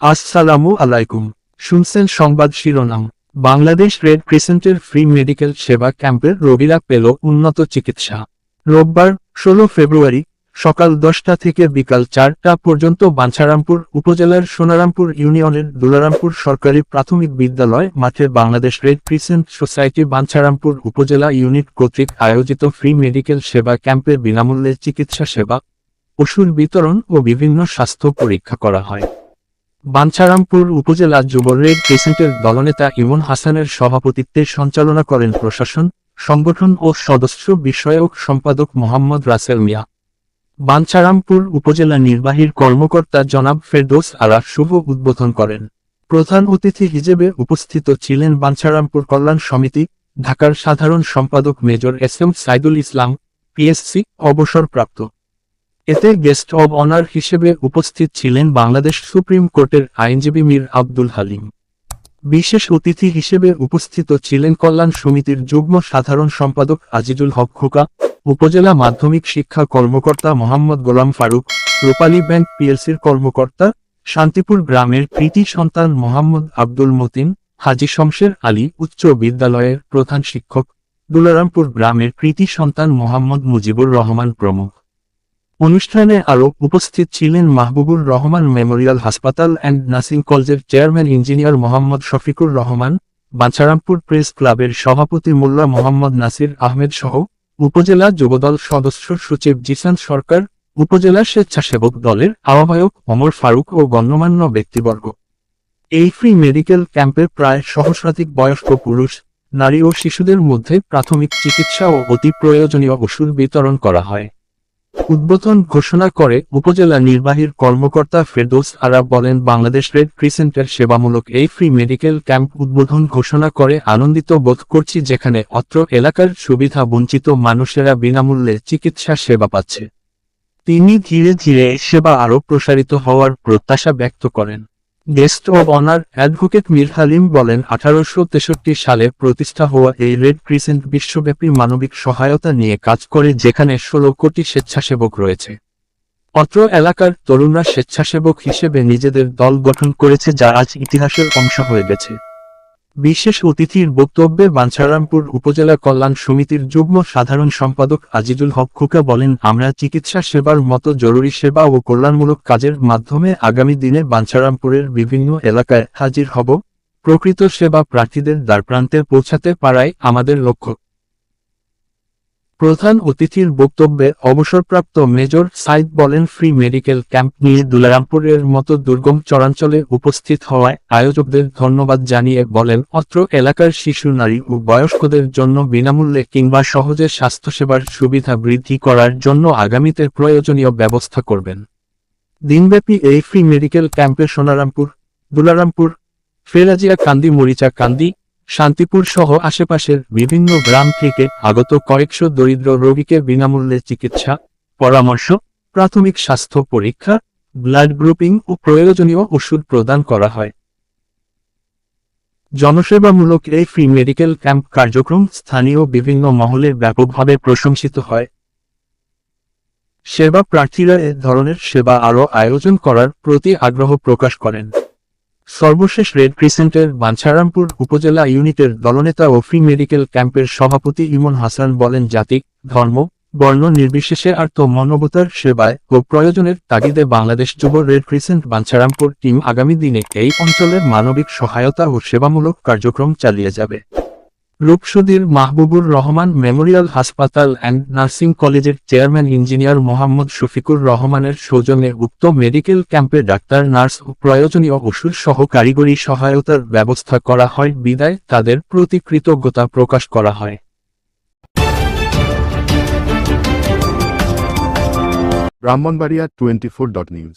আসসালামু আলাইকুম। শুনছেন সংবাদ শিরোনাম। বাংলাদেশ রেড ক্রিসেন্টের ফ্রি মেডিকেল সেবা ক্যাম্পের রোগীরা পেল উন্নত চিকিৎসা। রোববার, ষোলো ফেব্রুয়ারি, সকাল দশটা থেকে বিকাল চারটা পর্যন্ত বাঞ্ছারামপুর উপজেলার সোনারামপুর ইউনিয়নের দুলারামপুর সরকারি প্রাথমিক বিদ্যালয় মাঠে Bangladesh red crescent society Bancharampur upazila unit কর্তৃক আয়োজিত ফ্রি মেডিকেল সেবা ক্যাম্পে বিনামূল্যে চিকিৎসা সেবা, ওষুধ বিতরণ ও বিভিন্ন স্বাস্থ্য পরীক্ষা করা হয়। বাঞ্ছারামপুর উপজেলা যুব রেড ক্রিসেন্টের দলনেতা ইমন হাসানের সভাপতিত্বে সঞ্চালনা করেন প্রশাসন, সংগঠন ও সদস্য বিষয়ক সম্পাদক মোহাম্মদ রাসেল মিয়া। বাঞ্ছারামপুর উপজেলা নির্বাহীর কর্মকর্তা জনাব ফেরদোস আরা শুভ উদ্বোধন করেন। প্রধান অতিথি হিসেবে উপস্থিত ছিলেন বাঞ্ছারামপুর কল্যাণ সমিতি, ঢাকার সাধারণ সম্পাদক major S M Saidul Islam PSC অবসরপ্রাপ্ত। এতে গেস্ট অব অনার হিসেবে উপস্থিত ছিলেন বাংলাদেশ সুপ্রিম কোর্টের আইনজীবী মীর আব্দুল হালিম। বিশেষ অতিথি হিসেবে উপস্থিত ছিলেন কল্যাণ সমিতির যুগ্ম সাধারণ সম্পাদক আজিজুল হক খোকা, উপজেলা মাধ্যমিক শিক্ষা কর্মকর্তা মোহাম্মদ গোলাম ফারুক, রূপালী ব্যাংক পিএলসির কর্মকর্তা, শান্তিপুর গ্রামের প্রীতি সন্তান মোহাম্মদ আব্দুল মতিন, হাজি শমশের আলী উচ্চ বিদ্যালয়ের প্রধান শিক্ষক, দুলারামপুর গ্রামের কৃতি সন্তান মোহাম্মদ মুজিবুর রহমান প্রমুখ। অনুষ্ঠানে আরও উপস্থিত ছিলেন মাহবুবুর রহমান মেমোরিয়াল হাসপাতাল অ্যান্ড নার্সিং কলেজের chairman engineer Mohammad Shafiqur Rahman, Bancharampur press ক্লাবের সভাপতি মোল্লা মোহাম্মদ নাসির আহমেদ সহ উপজেলা যুবদল সদস্য সচিব জিসান সরকার, উপজেলা স্বেচ্ছাসেবক দলের আহ্বায়ক অমর ফারুক ও গণ্যমান্য ব্যক্তিবর্গ। এই ফ্রি মেডিকেল ক্যাম্পে প্রায় সহস্রাধিক বয়স্ক পুরুষ, নারী ও শিশুদের মধ্যে প্রাথমিক চিকিৎসা ও অতি প্রয়োজনীয় ওষুধ বিতরণ করা হয়। উদ্বোধন ঘোষণা করে উপজেলা নির্বাহীর কর্মকর্তা ফেরদৌস আরা বলেন, বাংলাদেশ রেড ক্রিসেন্টের সেবামূলক এই ফ্রি মেডিকেল ক্যাম্প উদ্বোধন ঘোষণা করে আনন্দিত বোধ করছি যেখানে অত্র এলাকার সুবিধা বঞ্চিত মানুষেরা বিনামূল্যে চিকিৎসা সেবা পাচ্ছে। তিনি ধীরে ধীরে সেবা আরও প্রসারিত হওয়ার প্রত্যাশা ব্যক্ত করেন। Guest of honour advocate Mir Halim বলেন, আঠারোশো তেষট্টি সালে প্রতিষ্ঠা হওয়া এই রেড ক্রিসেন্ট বিশ্বব্যাপী মানবিক সহায়তা নিয়ে কাজ করে যেখানে ষোলো কোটি স্বেচ্ছাসেবক রয়েছে। অত্র এলাকার তরুণরা স্বেচ্ছাসেবক হিসেবে নিজেদের দল গঠন করেছে যা আজ ইতিহাসের অংশ হয়ে গেছে। বিশেষ অতিথির বক্তব্যে বাঞ্ছারামপুর উপজেলা কল্যাণ সমিতির যুগ্ম সাধারণ সম্পাদক আজিজুল হক খুকা বলেন, আমরা চিকিৎসা সেবার মতো জরুরি সেবা ও কল্যাণমূলক কাজের মাধ্যমে আগামী দিনে বাঞ্ছারামপুরের বিভিন্ন এলাকায় হাজির হব। প্রকৃত সেবা প্রার্থীদের দ্বারপ্রান্তে পৌঁছাতে পারাই আমাদের লক্ষ্য। প্রধান অতিথির বক্তব্যে অবসরপ্রাপ্ত মেজর সাইদ বলেন, ফ্রি মেডিকেল ক্যাম্প নিয়ে দুলারামপুরের মতো দুর্গম চরাঞ্চলে উপস্থিত হওয়ায় আয়োজকদের ধন্যবাদ জানিয়ে বলেন, অত্র এলাকার শিশু, নারী ও বয়স্কদের জন্য বিনামূল্যে কিংবা সহজে স্বাস্থ্যসেবার সুবিধা বৃদ্ধি করার জন্য আগামীতে প্রয়োজনীয় ব্যবস্থা করবেন। দিনব্যাপী এই ফ্রি মেডিকেল ক্যাম্পে সোনারামপুর, দুলারামপুর ফেরাজিয়া কান্দি মরিচা কান্দি শান্তিপুর সহ আশেপাশের বিভিন্ন গ্রাম থেকে আগত কয়েকশো দরিদ্র রোগীকে বিনামূল্যে চিকিৎসা, পরামর্শ, প্রাথমিক স্বাস্থ্য পরীক্ষা, ব্লাড গ্রুপিং ও প্রয়োজনীয় ওষুধ প্রদান করা হয়। জনসেবামূলক এই ফ্রি মেডিকেল ক্যাম্প কার্যক্রম স্থানীয় বিভিন্ন মহলে ব্যাপকভাবে প্রশংসিত হয়। সেবা প্রার্থীরা এ ধরনের সেবা আরও আয়োজন করার প্রতি আগ্রহ প্রকাশ করেন। সর্বশেষ রেড ক্রিসেন্টের বাঞ্ছারামপুর উপজেলা ইউনিটের দলনেতা ও ফ্রি মেডিকেল ক্যাম্পের সভাপতি ইমন হাসান বলেন জাতি ধর্ম, বর্ণ নির্বিশেষে আর তো মানবতার সেবায় ও প্রয়োজনের তাগিদে বাংলাদেশ যুব রেড ক্রিসেন্ট বাঞ্ছারামপুর টিম আগামী দিনে এই অঞ্চলের মানবিক সহায়তা ও সেবামূলক কার্যক্রম চালিয়ে যাবে। রূপসুদির মাহবুবুর রহমান মেমোরিয়াল হাসপাতাল অ্যান্ড নার্সিং কলেজের চেয়ারম্যান ইঞ্জিনিয়ার মোহাম্মদ শফিকুর রহমানের সৌজন্যে উক্ত মেডিকেল ক্যাম্পে ডাক্তার, নার্স ও প্রয়োজনীয় ওষুধ সহ কারিগরি সহায়তার ব্যবস্থা করা হয়। বিদায়, তাদের প্রতি কৃতজ্ঞতা প্রকাশ করা হয়। Brahmanbaria twenty four dot news